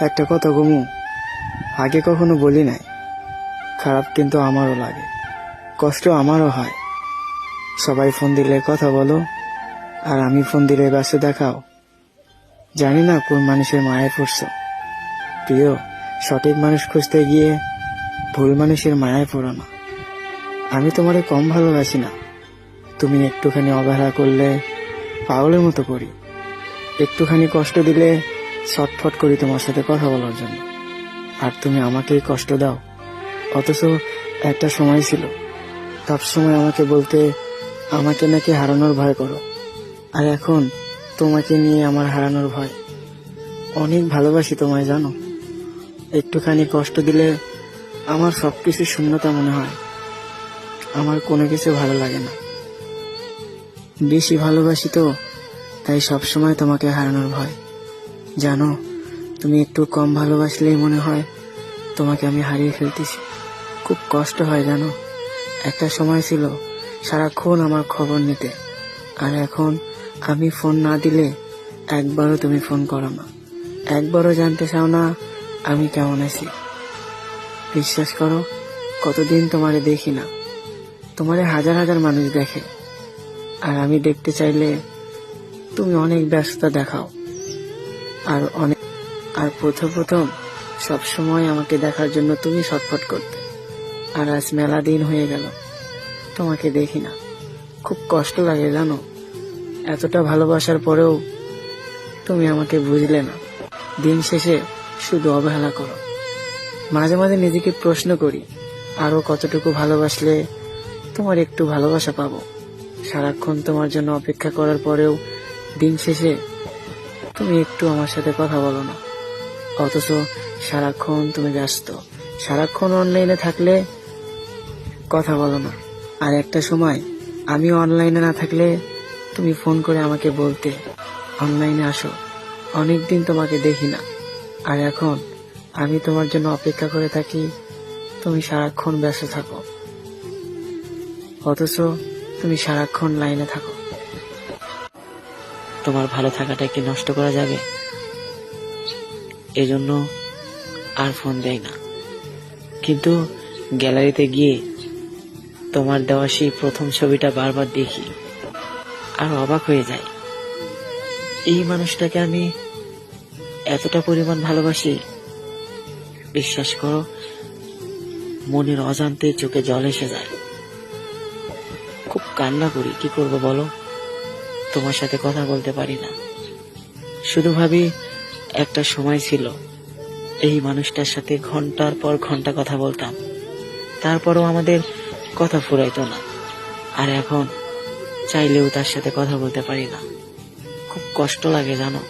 একটা কথা গমু আগে কখনো বলি নাই। খারাপ কিন্তু আমারও লাগে, কষ্ট আমারও হয়। সবাই ফোন দিলে কথা বলো, আর আমি ফোন দিলে ব্যস্ত দেখাও। জানি না কোন মানুষের মায়ে পড়ছো। প্রিয়, সঠিক মানুষ খুঁজতে গিয়ে ভুল মানুষের মায়ায় পড়ো না। আমি তোমারে কম ভালোবাসি না। তুমি একটুখানি অবহেলা করলে পাগলের মতো করি। একটুখানি কষ্ট দিলে ছটফট করি তোমার সাথে কথা বলার জন্য। আর তুমি আমাকেই কষ্ট দাও। অথচ একটা সময় ছিল। সব সময় আমাকে বলতে, আমাকে নাকি হারানোর ভয় করো। আর এখন তোমাকে নিয়ে আমার হারানোর ভয়। অনেক ভালোবাসি তোমায়, জানো? একটুখানি কষ্ট দিলে আমার সব কিছু শূন্যতা মনে হয়। আমার কোনো কিছু ভালো লাগে না। বেশি ভালোবাসি তো, তাই সবসময় তোমাকে হারানোর ভয়। জানো, তুমি একটু কম ভালোবাসলেই মনে হয় তোমাকে আমি হারিয়ে ফেলতেছি। খুব কষ্ট হয় জানো। একটা সময় ছিল সারাক্ষণ আমার খবর নিতে, আর এখন আমি ফোন না দিলে একবারও তুমি ফোন করো না। একবারও জানতে চাও না আমি কেমন আছি। বিশ্বাস করো, কতদিন তোমারে দেখি না। তোমারে হাজার হাজার মানুষ দেখে। আর আমি দেখতে চাইলে তুমি অনেক ব্যস্ততা দেখাও। আর অনেক আর প্রথম প্রথম সব সময় আমাকে দেখার জন্য তুমি ছটফট করতে। আর আজ মেলা দিন হয়ে গেল। তোমাকে দেখি না। খুব কষ্ট লাগে, জানো? এতটা ভালোবাসার পরেও তুমি আমাকে বুঝলে না। দিন শেষে শুধু অবহেলা করো। মাঝে মাঝে নিজেকে প্রশ্ন করি, আরও কতটুকু ভালোবাসলে তোমার একটু ভালোবাসা পাবো? সারাক্ষণ তোমার জন্য অপেক্ষা করার পরেও দিন শেষে তুমি একটু আমার সাথে কথা বলো না। অথচ সারাক্ষণ তুমি ব্যস্ত। সারাক্ষণ অনলাইনে থাকলে কথা বলো না। আর একটা সময়, আমি অনলাইনে না থাকলে তুমি ফোন করে আমাকে বলতে অনলাইনে আসো। অনেকদিন তোমাকে দেখি না। আর এখন, আমি তোমার জন্য অপেক্ষা করে থাকি, তুমি সারাক্ষণ ব্যস্ত থাকো। অথচ তুমি সারাক্ষণ লাইনে থাকো। তোমার ভালো থাকাটা কি নষ্ট করা যাবে? এজন্য আর ফোন দেয় না। কিন্তু গ্যালারিতে গিয়ে তোমার দেওয়া সেই প্রথম ছবিটা বারবার দেখি, আর অবাক হয়ে যায়। এই মানুষটাকে আমি এতটা পরিমাণ ভালোবাসি? বিশ্বাস করো, মনের অজান্তে চোখে জল এসে যায়। খুব কান্না করি, কি করব বলো? তোমার সাথে কথা বলতে পারি না। শুধু ভাবি, একটা সময় ছিল, এই মানুষটার সাথে ঘণ্টার পর ঘণ্টা কথা বলতাম। তারপরও আমাদের কথা ফুরাইত না। আর এখন চাইলেও তার সাথে কথা বলতে পারি না। খুব কষ্ট লাগে, জানো?